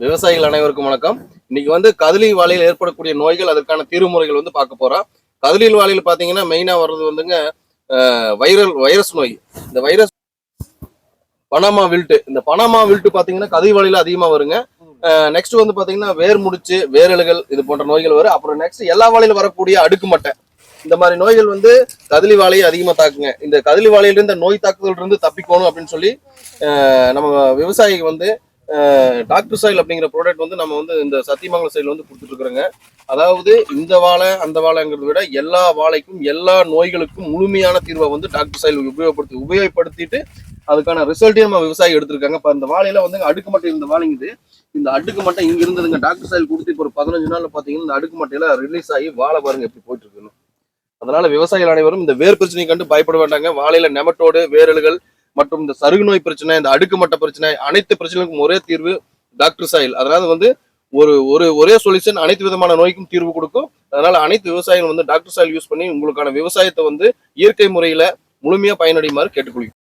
விவசாயிகள் அனைவருக்கும் வணக்கம். இன்னைக்கு வந்து கதலி வாழையில் ஏற்படக்கூடிய நோய்கள் அதற்கான தீர்வுமுறைகள் வந்து பார்க்க போறோம். கதலி வாழையில் பாத்தீங்கன்னா மெயினா வர்றது வந்துங்க வைரல் வைரஸ் நோய். இந்த வைரஸ் பனாமா வில்ட்டு இந்த பனாமா வில்ட்டு பாத்தீங்கன்னா கதலி வாழையில அதிகமா வருங்க. நெக்ஸ்ட் வந்து பாத்தீங்கன்னா வேர் முடிச்சு வேரலுகள் இது போன்ற நோய்கள் வரும். அப்புறம் நெக்ஸ்ட் எல்லா வாழையில வரக்கூடிய அடுக்குமட்டை இந்த மாதிரி நோய்கள் வந்து கதலி வாழையை அதிகமாக தாக்குங்க. இந்த கதலி வாழையிலிருந்து நோய் தாக்குதல் இருந்து தப்பிக்கணும் அப்படின்னு சொல்லி நம்ம விவசாயிக்கு வந்து டாக்டர் சாயில் அப்படிங்கிற ப்ராடக்ட் வந்து நம்ம வந்து இந்த சத்தியமங்கலம் சைடில் வந்து கொடுத்துட்ருக்குறோங்க. அதாவது இந்த வாழை அந்த வாழைங்கிறத விட எல்லா வாழைக்கும் எல்லா நோய்களுக்கும் முழுமையான தீர்வை வந்து டாக்டர் சாயில் உபயோகப்படுத்தி உபயோகப்படுத்திட்டு அதுக்கான ரிசல்ட்டையும் நம்ம விவசாயி எடுத்திருக்காங்க. இப்போ இந்த வாழையில வந்து அடுக்கு மட்டை இந்த வாழைங்குது இந்த அடுக்கு மட்டை இங்க இருந்ததுங்க. டாக்டர் சாயில் கொடுத்து இப்போ ஒரு பதினஞ்சு நாள்ல பாத்தீங்கன்னா இந்த அடுக்கு மட்டையில ரிலீஸ் ஆகி வாழை பாருங்க எப்படி போயிட்டு இருக்குன்னு. அதனால விவசாயிகள் அனைவரும் இந்த வேர் பிரச்சனை கண்டு பயப்பட வேண்டாங்க. வாழையில நெமட்டோடு வேரல்கள் மற்றும் இந்த சருகு நோய் பிரச்சனை இந்த அடுக்கு மட்ட பிரச்சனை அனைத்து பிரச்சனைகளுக்கும் ஒரே தீர்வு டாக்டர் சாயில். அதனால வந்து ஒரு ஒரு ஒரே சொல்யூஷன் அனைத்து விதமான நோய்க்கும் தீர்வு கொடுக்கும். அதனால அனைத்து விவசாயிகள் வந்து டாக்டர் சாயில் யூஸ் பண்ணி உங்களுக்கான விவசாயத்தை வந்து இயற்கை முறையில முழுமையா பயனடையுமாறு கேட்டுக்கொள்கிறேன்